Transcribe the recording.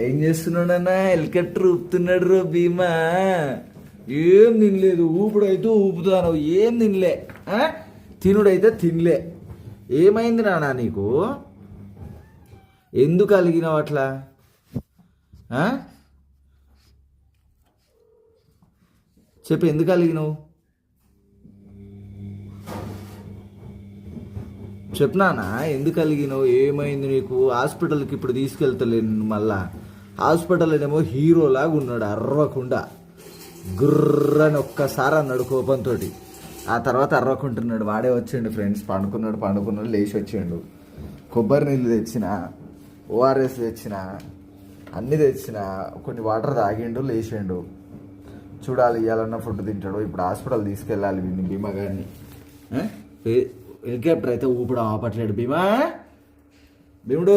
ఏం చేస్తున్నాడన్నా హెలికాప్టర్ ఊపుతున్నాడు రో భీమా. ఏం తినలేదు. ఊపుడైతే ఊపుతాను ఏం తినలే. తినుడైతే తినలే. ఏమైంది నానా నీకు? ఎందుకు అలిగినావు అట్లా? చెప్పు ఎందుకు అలిగినావు? చెప్పినానా ఎందుకు అలిగినావు? ఏమైంది నీకు? హాస్పిటల్కి ఇప్పుడు తీసుకెళ్తలేను మళ్ళా. హాస్పిటల్ ఏమో హీరోలాగా ఉన్నాడు అర్రకుండా. గుర్రని ఒక్కసారి అన్నాడు కోపంతో ఆ తర్వాత అర్రకుంటున్నాడు వాడే వచ్చిండు ఫ్రెండ్స్ పండుకున్నాడు పండుకున్నాడు లేచి వచ్చిండు. కొబ్బరి నీళ్ళు తెచ్చిన ఓఆర్ఎస్ తెచ్చిన అన్నీ తెచ్చిన కొన్ని వాటర్ తాగిండు లేచిండు. చూడాలి ఇవ్వాలన్న ఫుడ్ తింటాడు ఇప్పుడు హాస్పిటల్ తీసుకెళ్ళాలి వీడిని భీమా గారిని. హెలికాప్టర్ అయితే ఊపడం ఆపట్లేడు భీమా. భీముడు